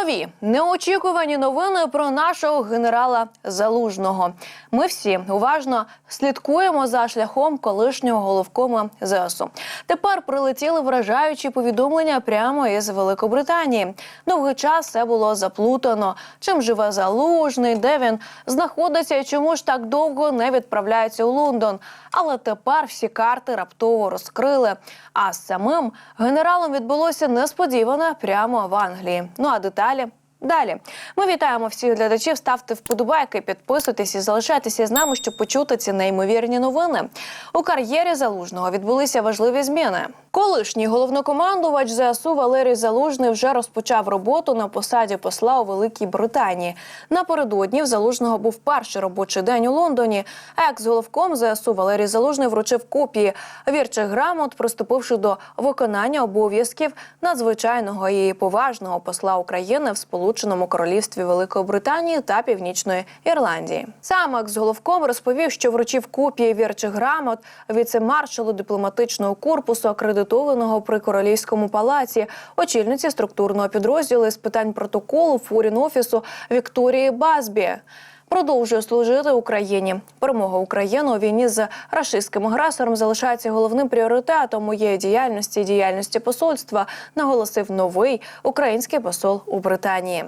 Нові неочікувані новини про нашого генерала Залужного. Ми всі уважно слідкуємо за шляхом колишнього головкома ЗСУ. Тепер прилетіли вражаючі повідомлення прямо із Великобританії. Довгий час все було заплутано. Чим живе залужний, де він знаходиться і чому ж так довго не відправляється у Лондон. Але тепер всі карти раптово розкрили. А самим генералом відбулося несподіване прямо в Англії. Ну а деталі. Далі ми вітаємо всіх глядачів. Ставте вподобайки, підписуйтесь і залишайтеся з нами, щоб почути ці неймовірні новини. У кар'єрі залужного відбулися важливі зміни. Колишній головнокомандувач ЗСУ Валерій Залужний вже розпочав роботу на посаді посла у Великій Британії. Напередодні в залужного був перший робочий день у Лондоні. Екс-головком ЗСУ Валерій Залужний вручив копії вірчих грамот, приступивши до виконання обов'язків надзвичайного і поважного посла України в Сполученому Королівстві Великої Британії та Північної Ірландії. Сам з головком розповів, що вручив копії вірчих грамот віце-маршалу дипломатичного корпусу, акредитованого при королівському палаці, очільниці структурного підрозділу з питань протоколу фурін офісу Вікторії Базбі. Продовжує служити Україні. Перемога України у війні з рашистським агресором залишається головним пріоритетом моєї діяльності і діяльності посольства, наголосив новий український посол у Британії.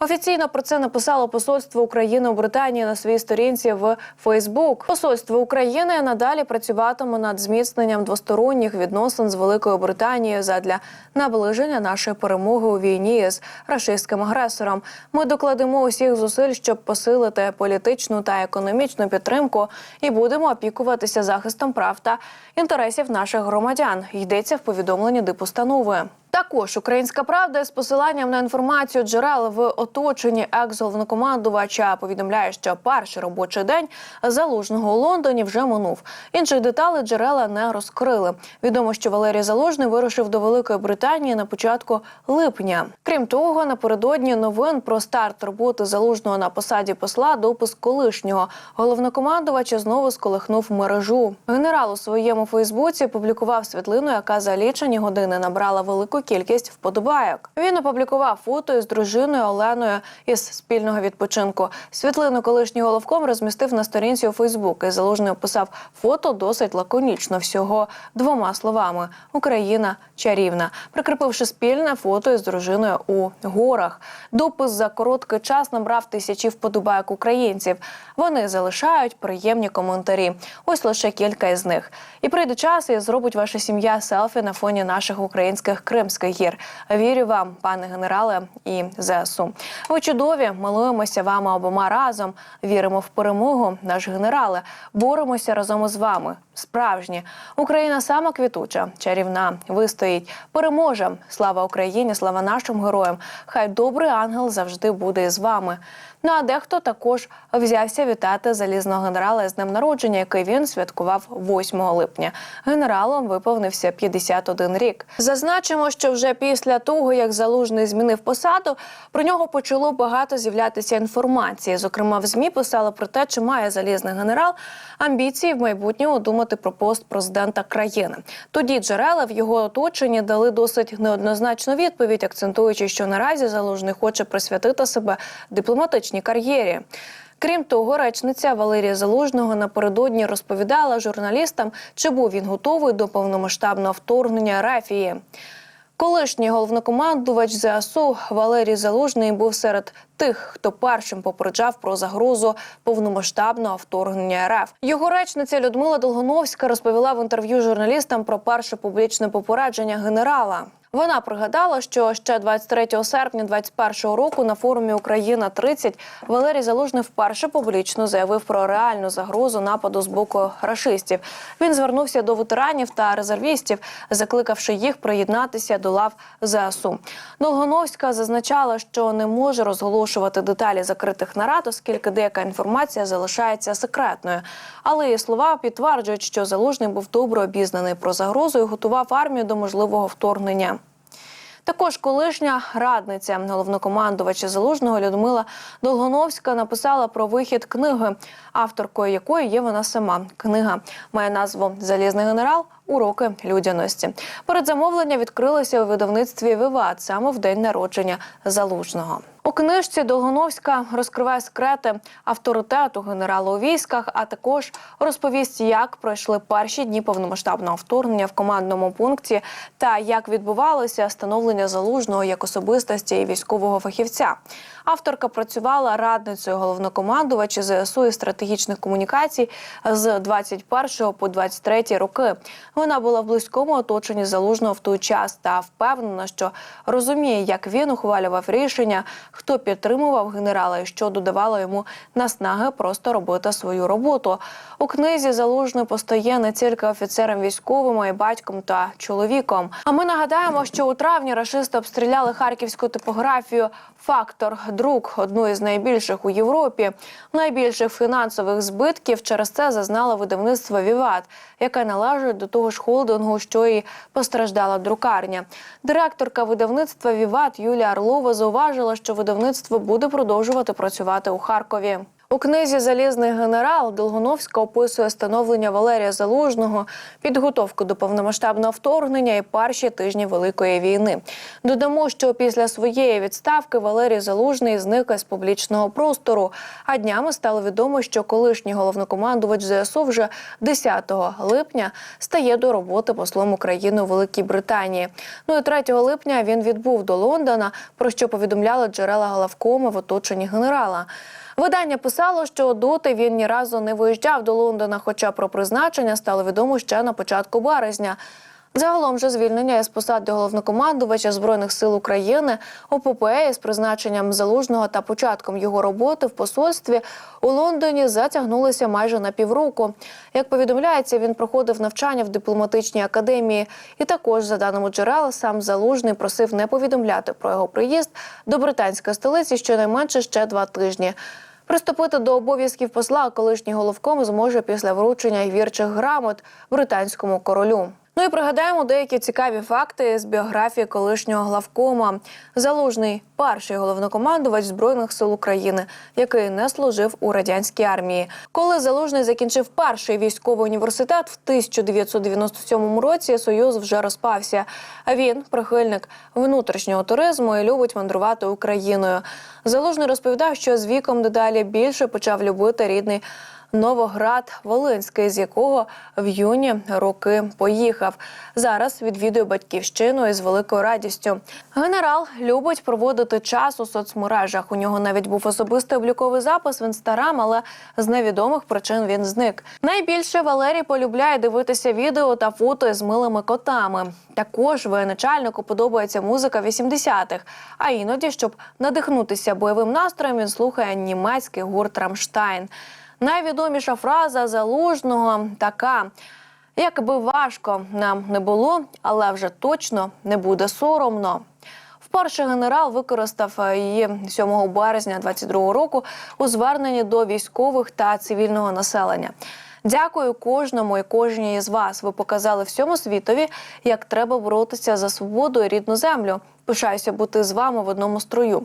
Офіційно про це написало посольство України у Британії на своїй сторінці в Фейсбук. Посольство України надалі працюватиме над зміцненням двосторонніх відносин з Великою Британією задля наближення нашої перемоги у війні з рашистським агресором. Ми докладемо усіх зусиль, щоб посилити політичну та економічну підтримку, і будемо опікуватися захистом прав та інтересів наших громадян. Йдеться в повідомленні дипустанови. Також українська правда з посиланням на інформацію джерел в оточенні екс-головнокомандувача повідомляє, що перший робочий день залужного у Лондоні вже минув. Інших деталей джерела не розкрили. Відомо, що Валерій Залужний вирушив до Великої Британії на початку липня. Крім того, напередодні новин про старт роботи залужного на посаді посла допис колишнього головнокомандувача знову сколихнув мережу. Генерал у своєму Фейсбуці публікував світлину, яка за лічені години набрала велику кількість вподобайок. Він опублікував фото із дружиною Оленою із спільного відпочинку. Світлину колишній головком розмістив на сторінці у Фейсбук і залужний описав фото досить лаконічно, всього двома словами: Україна чарівна, прикріпивши спільне фото із дружиною у горах. Допис за короткий час набрав тисячі вподобайок українців. Вони залишають приємні коментарі. Ось лише кілька із них. І прийде час, і зробить ваша сім'я селфі на фоні наших українських кримських гір. Вірю вам, пане генерале і ЗСУ. Ви чудові, милуємося вами обома разом. Віримо в перемогу, наш генерале. Боремося разом із вами. Справжні Україна сама квітуча, чарівна. Вистоїть, переможе. Слава Україні, слава нашим героям. Хай добрий ангел завжди буде із вами. Ну а дехто також взявся вітати залізного генерала з днем народження, який він святкував 8 липня. Генералом виповнився 51 рік. Зазначимо, що вже після того, як залужний змінив посаду, про нього почало багато з'являтися інформації. Зокрема, в змі писали про те, чи має залізний генерал амбіції в майбутньому думати про пост президента країни. Тоді джерела в його оточенні дали досить неоднозначну відповідь, акцентуючи, що наразі залужний хоче присвятити себе дипломатичній кар'єрі. Крім того, речниця Валерія Залужного напередодні розповідала журналістам, чи був він готовий до повномасштабного вторгнення Рафії. Колишній головнокомандувач ЗСУ Валерій Залужний був серед тих, хто першим попереджав про загрозу повномасштабного вторгнення РФ. Його речниця Людмила Долгоновська розповіла в інтерв'ю журналістам про перше публічне попередження генерала. Вона пригадала, що ще 23 серпня 2021 року на форумі Україна 30 Валерій Залужний вперше публічно заявив про реальну загрозу нападу з боку рашистів. Він звернувся до ветеранів та резервістів, закликавши їх приєднатися до лав ЗСУ. Долгоновська зазначала, що не може розголошувати деталі закритих нарад, оскільки деяка інформація залишається секретною. Але її слова підтверджують, що залужний був добре обізнаний про загрозу і готував армію до можливого вторгнення. Також колишня радниця головнокомандувача залужного Людмила Долгоновська написала про вихід книги, авторкою якої є вона сама. Книга має назву Залізний генерал. Уроки людяності передзамовлення відкрилося у видавництві Виват саме в день народження залужного. Книжці Долгоновська розкриває секрети авторитету генерала у військах, а також розповість, як пройшли перші дні повномасштабного вторгнення в командному пункті та як відбувалося становлення залужного як особистості і військового фахівця. Авторка працювала радницею головнокомандувача ЗСУ і стратегічних комунікацій з 21 по 23 роки. Вона була в близькому оточенні залужного в той час та впевнена, що розуміє, як він ухвалював рішення, хто підтримував генерала і що додавало йому наснаги просто робити свою роботу. У книзі залужний постає не тільки офіцером військовим, а й батьком та чоловіком. А ми нагадаємо, що у травні рашисти обстріляли харківську типографію. Фактор друк одну із найбільших у Європі. Найбільших фінансових збитків через це зазнало видавництво Віват, яке належить до того ж холдингу, що і постраждала друкарня. Директорка видавництва Віват Юлія Орлова зауважила, що видавництво буде продовжувати працювати у Харкові. У книзі Залізний генерал Долгоновська описує становлення Валерія Залужного, підготовку до повномасштабного вторгнення і перші тижні Великої війни. Додамо, що після своєї відставки Валерій Залужний зник із публічного простору. А днями стало відомо, що колишній головнокомандувач ЗСУ вже 10 липня стає до роботи послом України у Великій Британії. Ну і 3 липня він відбув до Лондона, про що повідомляли джерела головкома в оточенні генерала. Видання писало, що доти він ні разу не виїжджав до Лондона, хоча про призначення стало відомо ще на початку березня. Загалом же звільнення з посади головнокомандувача збройних сил України ОПП з призначенням залужного та початком його роботи в посольстві у Лондоні затягнулися майже на півроку. Як повідомляється, він проходив навчання в дипломатичній академії, і також, за даними джерел, сам залужний просив не повідомляти про його приїзд до британської столиці щонайменше ще два тижні. Приступити до обов'язків посла колишній головком зможе після вручення вірчих грамот британському королю. Ну і пригадаємо деякі цікаві факти з біографії колишнього главкома. Залужний перший головнокомандувач збройних сил України, який не служив у радянській армії. Коли залужний закінчив перший військовий університет в 1997 році, союз вже розпався. А він прихильник внутрішнього туризму і любить мандрувати Україною. Залужний розповідав, що з віком дедалі більше почав любити рідний. Новоград Волинський, з якого в юні роки поїхав. Зараз відвідує батьківщину із великою радістю. Генерал любить проводити час у соцмережах. У нього навіть був особистий обліковий запис в інстаграм, але з невідомих причин він зник. Найбільше Валерій полюбляє дивитися відео та фото з милими котами. Також воєначальнику подобається музика 80-х, А іноді, щоб надихнутися бойовим настроєм, він слухає німецький гурт Рамштайн. Найвідоміша фраза залужного така: якби важко нам не було, але вже точно не буде соромно. Вперше генерал використав її 7 березня 22 року у зверненні до військових та цивільного населення. Дякую кожному і кожній із вас. Ви показали всьому світові, як треба боротися за свободу і рідну землю. Пишаюся бути з вами в одному строю.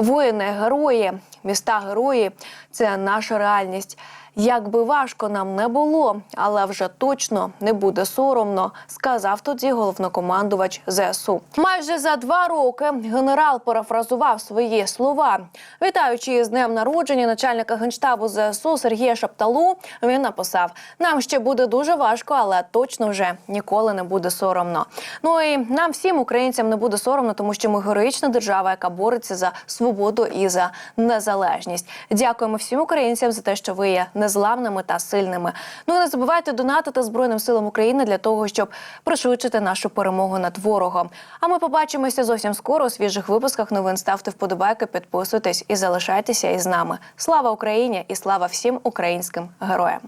Воїни, герої, міста герої це наша реальність. Як би важко нам не було, але вже точно не буде соромно, сказав тоді головнокомандувач ЗСУ. Майже за два роки генерал парафразував свої слова. Вітаючи з днем народження начальника генштабу ЗСУ Сергія Шапталу, він написав: нам ще буде дуже важко, але точно вже ніколи не буде соромно. Ну і нам всім українцям не буде соромно, тому що ми героїчна держава, яка бореться за свободу і за незалежність. Дякуємо всім українцям за те, що ви є незламними та сильними. Ну і не забувайте донатити Збройним силам України для того, щоб пришвидшити нашу перемогу над ворогом. А ми побачимося зовсім скоро у свіжих випусках новин. Ставте вподобайки, підписуйтесь і залишайтеся із нами. Слава Україні і слава всім українським героям.